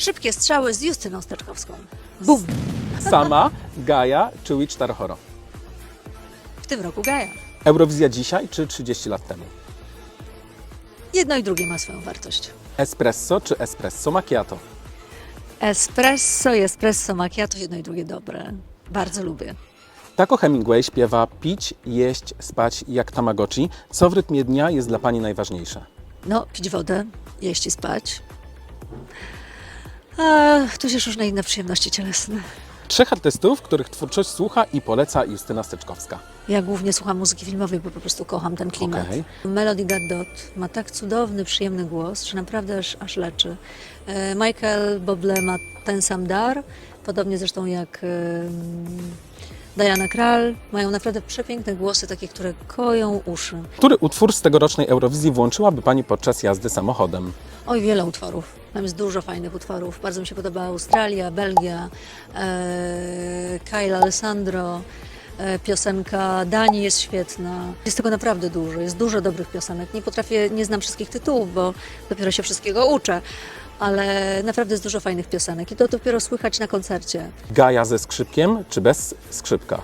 Szybkie strzały z Justyną Steczkowską. Bum! Sama, Gaja czy Witch Tarhoro? W tym roku Gaja. Eurowizja dzisiaj czy 30 lat temu? Jedno i drugie ma swoją wartość. Espresso czy espresso macchiato? Espresso i espresso macchiato, jedno i drugie dobre. Bardzo lubię. Taco Hemingway śpiewa pić, jeść, spać jak Tamagotchi. Co w rytmie dnia jest dla Pani najważniejsze? No, pić wodę, jeść i spać. A tudzież różne inne przyjemności cielesne. Trzech artystów, których twórczość słucha i poleca Justyna Steczkowska. Ja głównie słucham muzyki filmowej, bo po prostu kocham ten klimat. Okej. Melody Gadot ma tak cudowny, przyjemny głos, że naprawdę aż, aż leczy. E, Michael Bublé ma ten sam dar, podobnie zresztą jak em, Diana Krall. Mają naprawdę przepiękne głosy, takie, które koją uszy. Który utwór z tegorocznej Eurowizji włączyłaby Pani podczas jazdy samochodem? Oj, wiele utworów. Tam jest dużo fajnych utworów. Bardzo mi się podoba Australia, Belgia, e, Kyle Alessandro, e, piosenka Danii jest świetna. Jest tego naprawdę dużo, jest dużo dobrych piosenek. Nie potrafię, nie znam wszystkich tytułów, bo dopiero się wszystkiego uczę, ale naprawdę jest dużo fajnych piosenek i to dopiero słychać na koncercie. Gaja ze skrzypkiem czy bez skrzypka?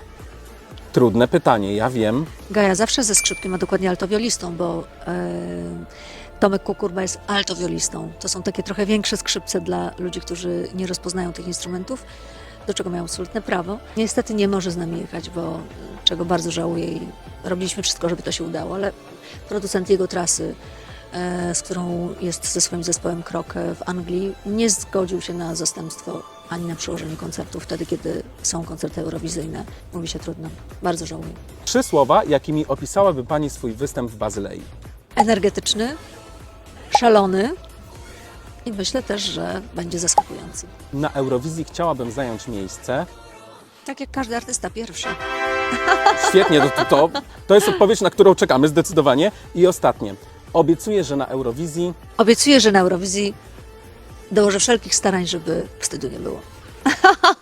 Trudne pytanie, ja wiem. Gaja zawsze ze skrzypkiem, a dokładnie altowiolistą, bo e, Tomek Kukurba jest altowiolistą. To są takie trochę większe skrzypce dla ludzi, którzy nie rozpoznają tych instrumentów, do czego mają absolutne prawo. Niestety nie może z nami jechać, bo e, czego bardzo żałuję i robiliśmy wszystko, żeby to się udało, ale producent jego trasy, e, z którą jest ze swoim zespołem Krok e, w Anglii, nie zgodził się na zastępstwo ani na przełożenie koncertu wtedy, kiedy są koncerty eurowizyjne. Mówi się trudno. Bardzo żałuję. Trzy słowa, jakimi opisałaby Pani swój występ w Bazylei. energetyczny, szalony i myślę też, że będzie zaskakujący. Na Eurowizji chciałabym zająć miejsce. Tak jak każdy artysta pierwszy. Świetnie, to, to, to jest odpowiedź, na którą czekamy zdecydowanie. I ostatnie. Obiecuję, że na Eurowizji Obiecuję, że na Eurowizji dołożę wszelkich starań, żeby wstydu nie było.